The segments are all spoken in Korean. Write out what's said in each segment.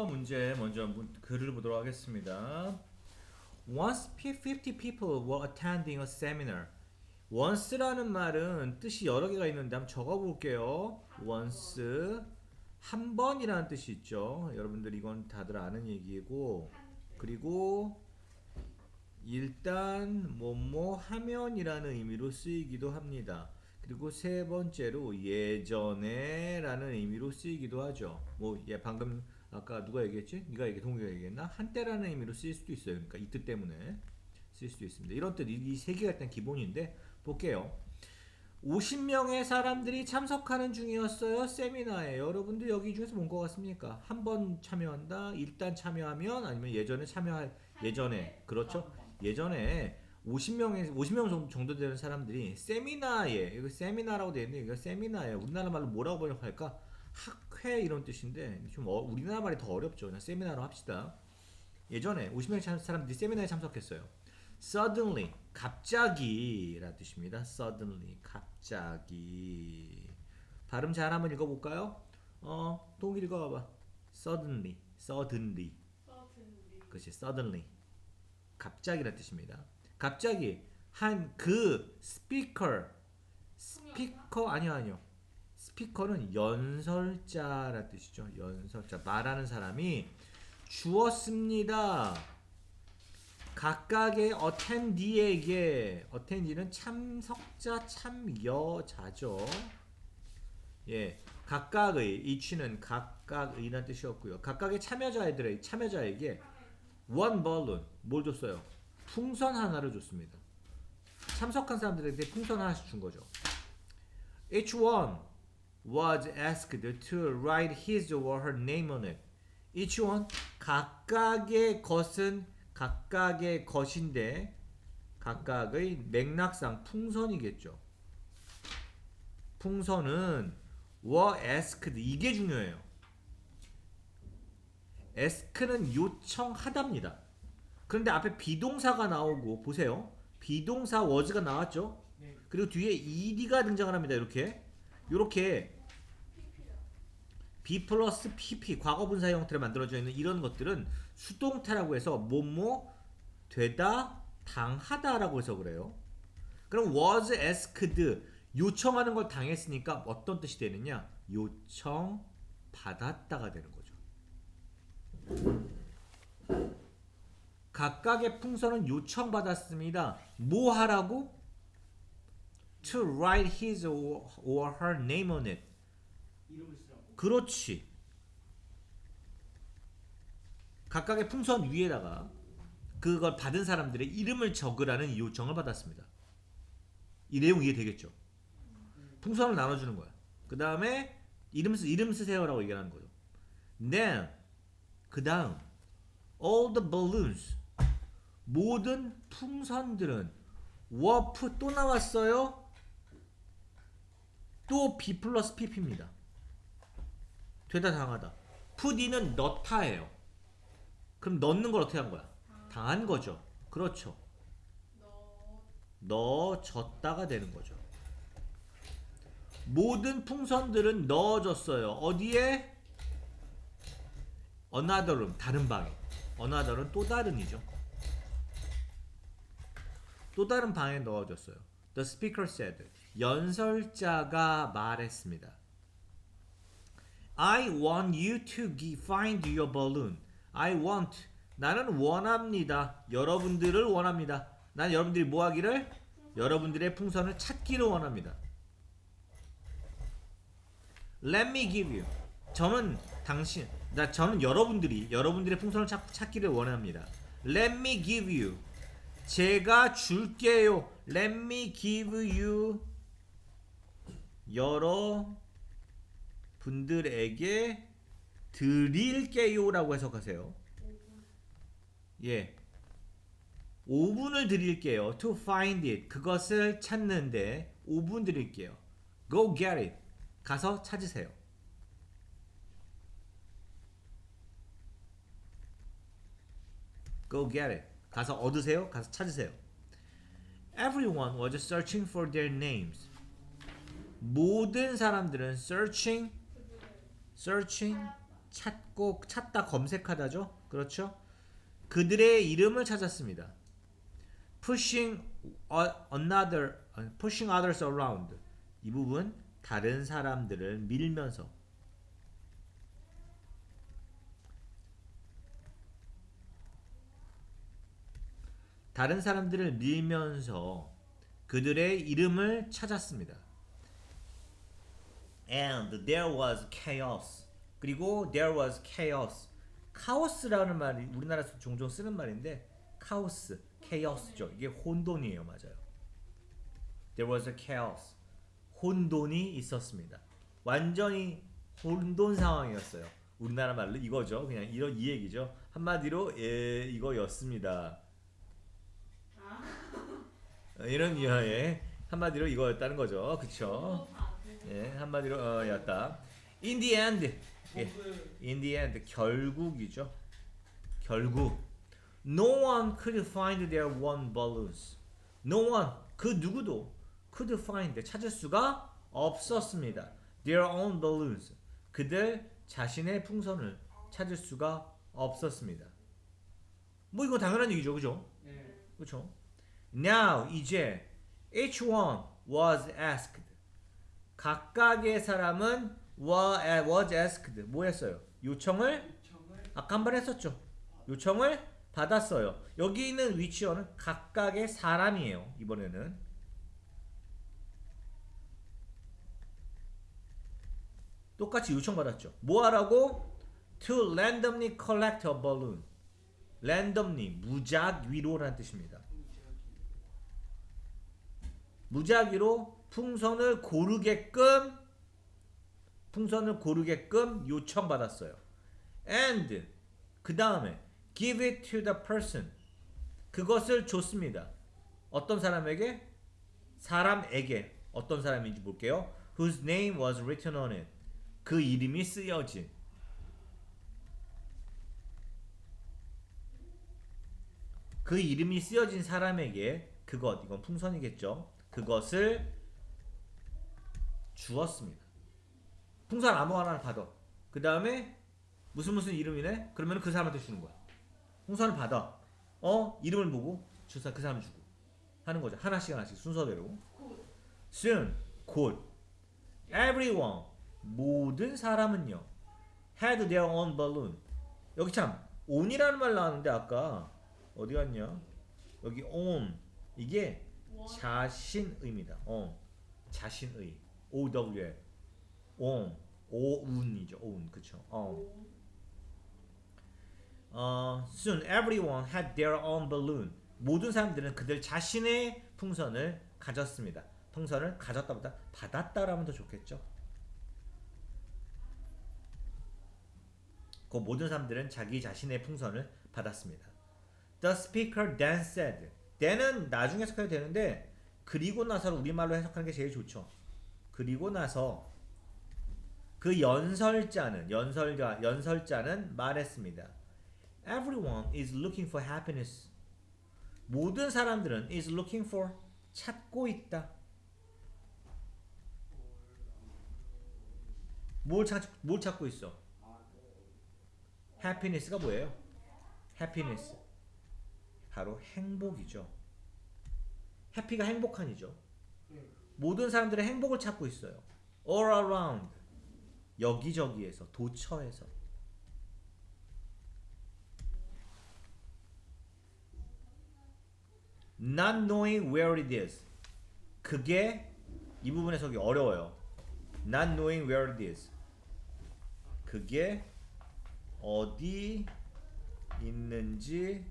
3번 문제 먼저 문- 글을 보도록 하겠습니다. Once 50 people were attending a seminar. once라는 말은 뜻이 여러 개가 있는데 한번 적어 볼게요. once 한 번이라는 뜻이 있죠. 여러분들 이건 다들 아는 얘기고 그리고 일단 뭐뭐 하면이라는 의미로 쓰이기도 합니다. 그리고 세 번째로 예전에라는 의미로 쓰이기도 하죠. 뭐 예, 방금 아까 누가 얘기했지? 네가 얘기 동규가 얘기했나? 한때라는 의미로 쓰일 수도 있어요. 그러니까 이 뜻 때문에 쓰일 수도 있습니다. 이런 뜻 이 세 개가 일단 기본인데 볼게요. 50명의 사람들이 참석하는 중이었어요. 세미나에. 여러분들 여기 중에서 뭔것 같습니까? 한 번 참여한다. 일단 참여하면 아니면 예전에 참여할 예전에 그렇죠? 예전에 50명에 50명 정도 되는 사람들이 세미나에 이거 세미나라고 되어 있는데 이거 세미나에 우리나라 말로 뭐라고 번역할까? 학회 이런 뜻인데 좀 어, 우리나라 말이 더 어렵죠. 그냥 세미나로 합시다. 예전에 50명의 참- 사람들이 세미나에 참석했어요. Suddenly 갑자기라는 뜻입니다. Suddenly 갑자기 발음 잘 한번 읽어볼까요? 어 동일 읽어봐봐. Suddenly, suddenly, 그렇지. Suddenly 갑자기라는 뜻입니다. 갑자기 한 그 스피커 스피커 아니요 아니요 스피커는 연설자라는 뜻이죠. 연설자 말하는 사람이 주었습니다. 각각의 어텐디에게 어텐디는 참석자 참여자죠. 예, 각각의 이치는 각각의라는 뜻이었고요. 각각의 참여자들의 참여자에게 one balloon 뭘 줬어요? 풍선 하나를 줬습니다. 참석한 사람들에게 풍선 하나씩 준 거죠. Each one was asked to write his or her name on it. Each one 각각의 것은 각각의 것인데 각각의 맥락상 풍선이겠죠. 풍선은 were asked 이게 중요해요. ask는 요청하답니다. 그런데 앞에 비동사가 나오고 보세요. 비동사 was가 나왔죠. 네. 그리고 뒤에 ed가 등장을 합니다. 이렇게 이렇게 B 플러스 PP 과거 분사 형태로 만들어져 있는 이런 것들은 수동태라고 해서 뭐뭐 되다 당하다라고 해서 그래요. 그럼 was asked 요청하는 걸 당했으니까 어떤 뜻이 되느냐? 요청 받았다가 되는 거죠. 각각의 풍선은 요청받았습니다. 뭐 하라고? To write his or her name on it. 그렇지. 각각의 풍선 위에다가 그걸 받은 사람들의 이름을 적으라는 요청을 받았습니다. 이 내용 이해되겠죠? 풍선을 나눠주는 거야. 그 다음에 이름 쓰 이름 쓰세요라고 얘기하는 거죠. Then 그 다음 all the balloons 모든 풍선들은 워프 또 나왔어요. 또 B 플러스 PP입니다. 되다 당하다. 푸디는 넣다예요. 그럼 넣는 걸 어떻게 한 거야? 당한 거죠. 그렇죠. 넣어졌다가 되는 거죠. 모든 풍선들은 넣어졌어요. 어디에? another room, 다른 방에. another은 또 다른이죠. 또 다른 방에 넣어졌어요. The speaker said. 연설자가 말했습니다. I want you to find your balloon. I want. 나는 원합니다. 여러분들을 원합니다. 난 여러분들이 뭐 하기를? 여러분들의 풍선을 찾기를 원합니다. Let me give you. 저는 당신, 나 저는 여러분들이 여러분들의 풍선을 찾, 찾기를 원합니다. Let me give you. 제가 줄게요. Let me give you. 여러 분들에게 드릴게요라고 해석하세요. 예. 5분을 드릴게요. To find it. 그것을 찾는데 5분 드릴게요. Go get it. 가서 찾으세요. Go get it. 가서 얻으세요. 가서 찾으세요. Everyone was searching for their names. 모든 사람들은 searching, searching, 찾고 찾다 검색하다죠. 그렇죠? 그들의 이름을 찾았습니다. pushing another pushing others around 이 부분 다른 사람들을 밀면서 다른 사람들을 밀면서 그들의 이름을 찾았습니다. And there was chaos. 그리고 there was chaos. 카오스라는 말이 우리나라에서 종종 쓰는 말인데 카오스, chaos죠. 이게 혼돈이에요, 맞아요. There was a chaos. 혼돈이 있었습니다. 완전히 혼돈 상황이었어요. 우리나라 말로 이거죠. 그냥 이런 이 얘기죠. 한마디로 예, 이거였습니다. 어, 이런 이하에 한마디로 이거였다는 거죠. 그쵸? 예, 한마디로 어, 였다. In the end, 예, in the end 결국이죠. 결국 no one could find their one balloons. No one 그 누구도 could find 찾을 수가 없었습니다. Their own balloons. 그들 자신의 풍선을 찾을 수가 없었습니다. 뭐 이거 당연한 얘기죠, 그죠? 네. 그렇죠? Now 이제 each one was asked. 각각의 사람은 wa- was asked. 뭐 했어요? 요청을 아까 한 번 했었죠. 요청을 받았어요. 여기 있는 위치어는 각각의 사람이에요. 이번에는 똑같이 요청 받았죠. 뭐 하라고? To randomly collect a balloon. randomly 무작위로라는 뜻입니다. 무작위로 풍선을 고르게끔 풍선을 고르게끔 요청받았어요. And 그 다음에 give it to the person 그것을 줬습니다. 어떤 사람에게? 사람에게 어떤 사람인지 볼게요. Whose name was written on it. 그 이름이 쓰여진 그 이름이 쓰여진 사람에게 그것 이건 풍선이겠죠. 그것을 주었습니다. 풍선 아무거나 받아. 그 다음에 무슨 무슨 이름이네? 그러면 그 사람한테 주는 거야. 풍선을 받아. 어 이름을 보고 주사 그 사람 주고 하는 거죠. 하나씩 하나씩 순서대로. soon 곧 everyone 모든 사람은요 had their own balloon. 여기 참 on이라는 말 나왔는데 아까 어디 갔냐? 여기 on 이게 자신의입니다. on 자신의 O W L on 오운이죠. 오운 그쵸? 어. 어, soon everyone had their own balloon. 모든 사람들은 그들 자신의 풍선을 가졌습니다. 풍선을 가졌다보다 받았다라면 더 좋겠죠. 그 모든 사람들은 자기 자신의 풍선을 받았습니다. The speaker then said. then은 나중에 해석해도 되는데 그리고 나서를 우리말로 해석하는 게 제일 좋죠. 그리고 나서 그 연설자는 연설자 연설자는 말했습니다. Everyone is looking for happiness. 모든 사람들은 is looking for 찾고 있다. 뭘 찾, 뭘 찾고 있어? happiness가 뭐예요? happiness. 바로 행복이죠. 해피가 행복한이죠. 모든 사람들의 행복을 찾고 있어요. all around. 여기저기에서 도처에서. not knowing where it is. 그게 이 부분 해석이 어려워요. not knowing where it is. 그게 어디 있는지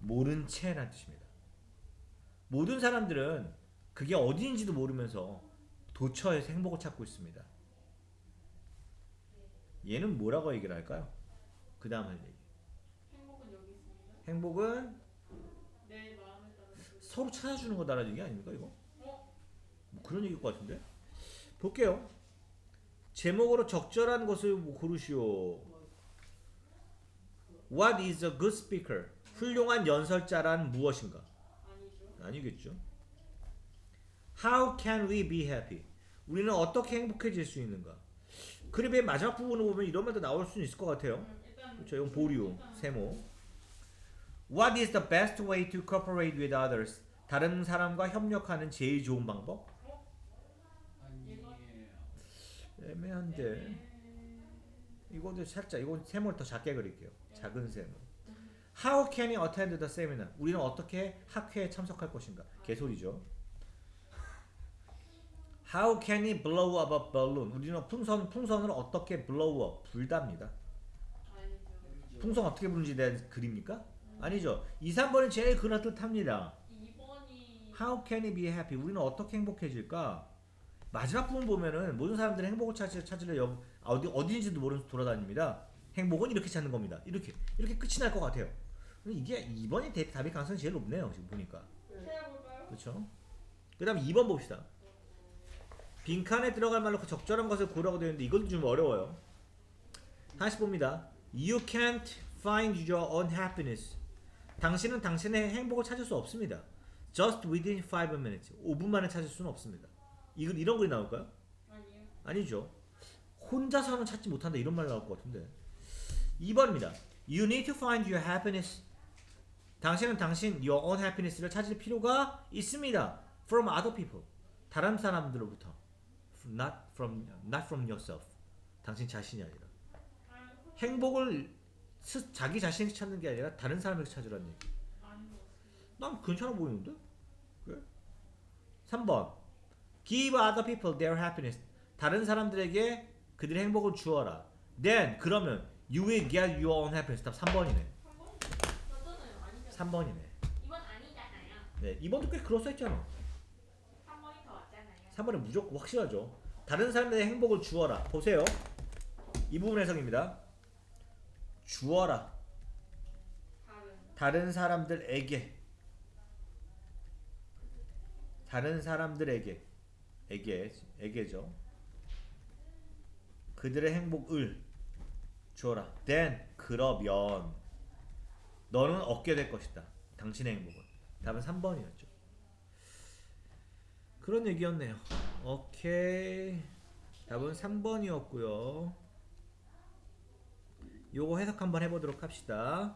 모른 채란 뜻입니다. 모든 사람들은 그게 어디인지도 모르면서 도처에서 행복을 찾고 있습니다. 얘는 뭐라고 얘기를 할까요? 그 다음 할 얘기. 행복은 여기 있습니다. 행복은 내 마음에 따라 그 서로 찾아주는 거다라는 얘기 아닙니까 이거? 어? 뭐 그런 얘기일 것 같은데 볼게요 제목으로 적절한 것을 뭐 고르시오 What is a good speaker? 훌륭한 연설자란 무엇인가? 아니죠. 아니겠죠 How can we be happy? 우리는 어떻게 행복해질 수 있는가? 그립의 마지막 부분을 보면 이런 말도 나올 수는 있을 것 같아요. 음, 그렇죠. 이건 보류, 세모. What is the best way to cooperate with others? 다른 사람과 협력하는 제일 좋은 방법? 애매한데. 네. 이거도 살짝 이건 세모를 더 작게 그릴게요. 작은 세모. How can you attend the seminar? 우리는 어떻게 학회에 참석할 것인가? 개소리죠. How can you blow up a balloon? 우리는 풍선 풍선을 어떻게 blow up 불답니다. 아니죠. 풍선 어떻게 부는지 대한 글입니까? 아니죠. 2, 3번은 제일 그럴듯합니다. 2번이 How can you be happy? 우리는 어떻게 행복해질까? 마지막 부분 보면은 모든 사람들이 행복을 찾으, 찾으려 여, 어디 어디인지도 모르면서 돌아다닙니다. 행복은 이렇게 찾는 겁니다. 이렇게 이렇게 끝이 날 것 같아요. 근데 이게 2번이 대, 답이 가능성이 제일 높네요. 지금 보니까 세어볼까요? 그렇죠. 그다음 2번 봅시다. 빈칸에 들어갈 말로 그 적절한 것을 고르라고 되어 있는데 이것도 좀 어려워요. 다시 봅니다. You can't find your own happiness. 당신은 당신의 행복을 찾을 수 없습니다. Just within 5 minutes. 5분 만에 찾을 수는 없습니다. 이건 이런 글이 나올까요? 아니요. 아니죠. 혼자서는 찾지 못한다 이런 말 나올 것 같은데. 2번입니다. You need to find your happiness. 당신은 당신 your own happiness를 찾을 필요가 있습니다. From other people. 다른 사람들로부터. Not from not from yourself. 당신 자신이 아니라. 아, 행복을 스, 자기 자신에서 찾는 게 아니라 다른 사람에서 찾으라는 얘기. 난 괜찮아 보이는데? 그래? 3번 Give other people their happiness 다른 사람들에게 그들의 행복을 주어라 Then 그러면 You will get your own happiness 답 3번이네 3번? 맞잖아요. 아니잖아요. 3번이네 이번 아니잖아요. 네, 2번도 꽤 그럴싸했잖아 3번이 더 맞잖아요. 3번은 무조건 확실하죠 다른 사람들의 행복을 주어라 보세요 이 부분 해석입니다 주어라 다른 사람들에게 다른 사람들에게 에게 에게죠. 그들의 행복을 주어라. then 그러면 너는 얻게 될 것이다. 당신의 행복을. 답은 3번이었죠. 그런 얘기였네요. 오케이. 답은 3번이었고요. 요거 해석 한번 해보도록 합시다.